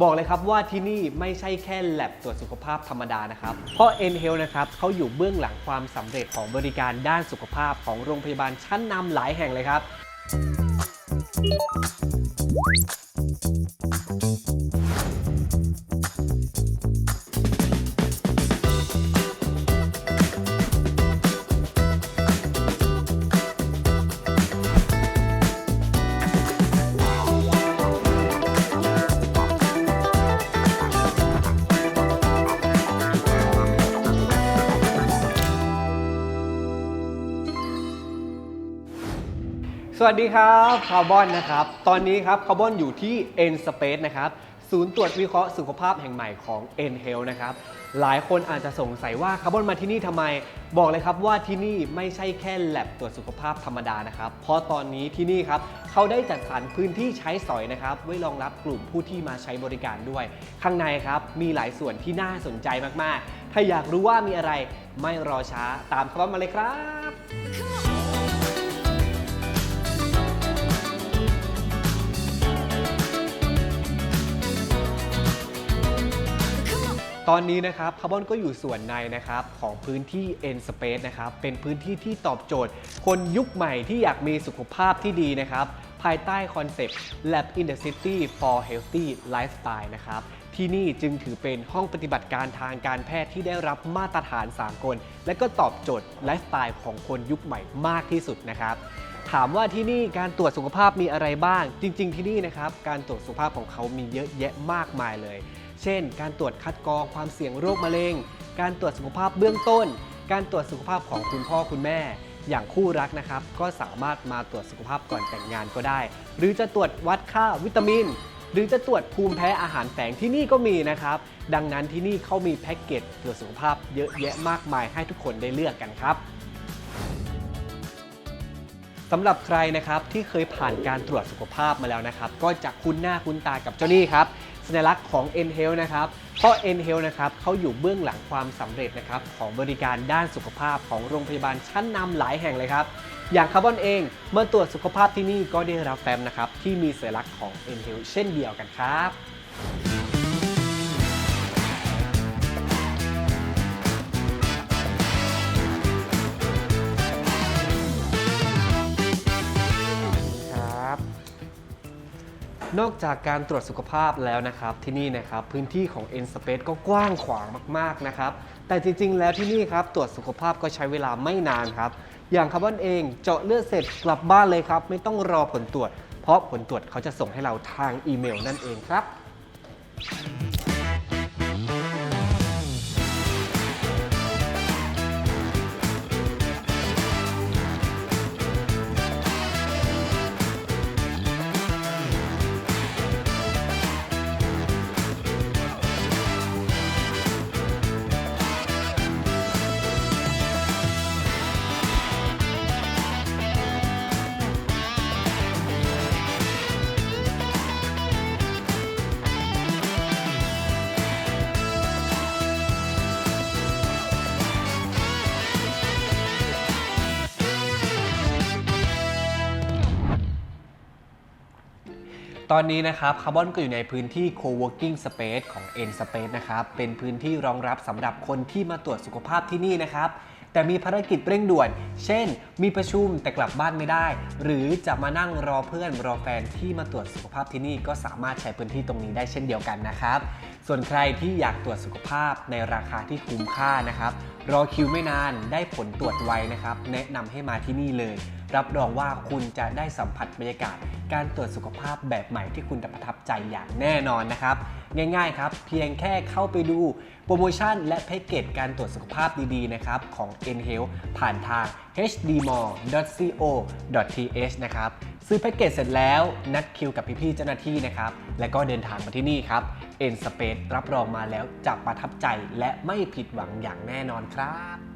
บอกเลยครับว่าที่นี่ไม่ใช่แค่แลบตรวจสุขภาพธรรมดานะครับ เพราะ n h e a l t h นะครับเขาอยู่เบื้องหลังความสำเร็จของบริการด้านสุขภาพของโรงพยาบาลชั้นนำหลายแห่งเลยครับ วัสดีครับคาร์บอนนะครับ ตอนนี้ครับคาร์บอนอยู่ที่ N Space นะครับ ศูนย์ตรวจวิเคราะห์สุขภาพแห่งใหม่ของ N Health นะครับ หลายคนอาจจะสงสัยว่าคาร์บอนมาที่นี่ทำไม บอกเลยครับว่าที่นี่ไม่ใช่แค่แลบตรวจสุขภาพธรรมดานะครับ เพราะตอนนี้ที่นี่ครับเขาได้จัดสรรพื้นที่ใช้สอยนะครับ ไว้รองรับกลุ่มผู้ที่มาใช้บริการด้วย ข้างในครับมีหลายส่วนที่น่าสนใจมากๆ ถ้าอยากรู้ว่ามีอะไรไม่รอช้าตามคาร์บอนมาเลยครับ ตอนนี้นะครับคาร์บอนก็อยู่ส่วนในนะครับของพื้นที่ N Space นะครับเป็นพื้นที่ที่ตอบโจทย์ คนยุคใหม่ที่อยากมีสุขภาพที่ดีนะครับภายใต้คอนเซปต์ Lab in the City for Healthy Lifestyle นะครับ ที่นี่จึงถือเป็นห้องปฏิบัติการทางการแพทย์ที่ได้รับมาตรฐานสากล และก็ตอบโจทย์ไลฟ์สไตล์ของคนยุคใหม่มากที่สุดนะครับ ถามว่าที่นี่การตรวจสุขภาพมีอะไรบ้าง จริง ๆ ที่นี่นะครับ การตรวจสุขภาพของเขามีเยอะแยะมากมายเลย เช่น การตรวจคัดกรองความเสี่ยงโรคมะเร็ง การตรวจสุขภาพเบื้องต้น การตรวจสุขภาพของคุณพ่อคุณแม่ อย่างคู่รักนะครับ ก็สามารถมาตรวจสุขภาพก่อนแต่งงานก็ได้ หรือจะตรวจวัดค่าวิตามิน หรือจะตรวจภูมิแพ้อาหารแฝงที่นี่ก็มีนะครับ ดังนั้นที่นี่เขามีแพ็กเกจตรวจสุขภาพเยอะแยะมากมายให้ทุกคนได้เลือกกันครับสำหรับใครนะครับที่เคยผ่านการตรวจสุขภาพมาแล้วนะครับ ก็จะคุ้นหน้าคุ้นตากับเจ้านี่ครับ สัญลักษณ์ของ n h e a l t h นะครับ เพราะ n h e a l t h นะครับเขาอยู่เบื้องหลังความสำเร็จนะครับของบริการด้านสุขภาพของโรงพยาบาลชั้นนำหลายแห่งเลยครับ อย่างคาร์บอนเองเมื่อตรวจสุขภาพที่นี่ก็ได้รับแฟ้มนะครับที่มีสัญลักษณ์ของ n h e a l t h เช่นเดียวกันครับครับ นอกจากการตรวจสุขภาพแล้วนะครับที่นี่นะครับพื้นที่ของ N Space ก็กว้างขวางมากๆนะครับแต่จริง ๆ แล้วที่นี่ครับตรวจสุขภาพก็ใช้เวลาไม่นานครับอย่างคาร์บอนเองเจาะเลือดเสร็จกลับบ้านเลยครับ ไม่ต้องรอผลตรวจ เพราะผลตรวจเขาจะส่งให้เราทางอีเมลนั่นเองครับ ตอนนี้นะครับคาร์บอนก็อยู่ในพื้นที่ co-working space ของ N Space นะครับเป็นพื้นที่รองรับสำหรับคนที่มาตรวจสุขภาพที่นี่นะครับแต่มีภารกิจเร่งด่วน เช่น มีประชุมแต่กลับบ้านไม่ได้ หรือจะมานั่งรอเพื่อนรอแฟนที่มาตรวจสุขภาพที่นี่ก็สามารถใช้พื้นที่ตรงนี้ได้เช่นเดียวกันนะครับ ส่วนใครที่อยากตรวจสุขภาพในราคาที่คุ้มค่านะครับ รอคิวไม่นานได้ผลตรวจไวนะครับ แนะนำให้มาที่นี่เลย รับรองว่าคุณจะได้สัมผัสบรรยากาศ การตรวจสุขภาพแบบใหม่ที่คุณจะประทับใจอย่างแน่นอนนะครับ ง่ายๆครับ เพียงแค่เข้าไปดูโปรโมชั่นและแพ็กเกจการตรวจสุขภาพดีๆนะครับของ n h e a l t h ผ่านทาง hdmall.co.th นะครับซื้อแพ็กเกจเสร็จแล้วนัดคิวกับพี่ๆเจ้าหน้าที่นะครับและก็เดินทางมาที่นี่ครับ N Space รับรองมาแล้วจะประทับใจและไม่ผิดหวังอย่างแน่นอนครับ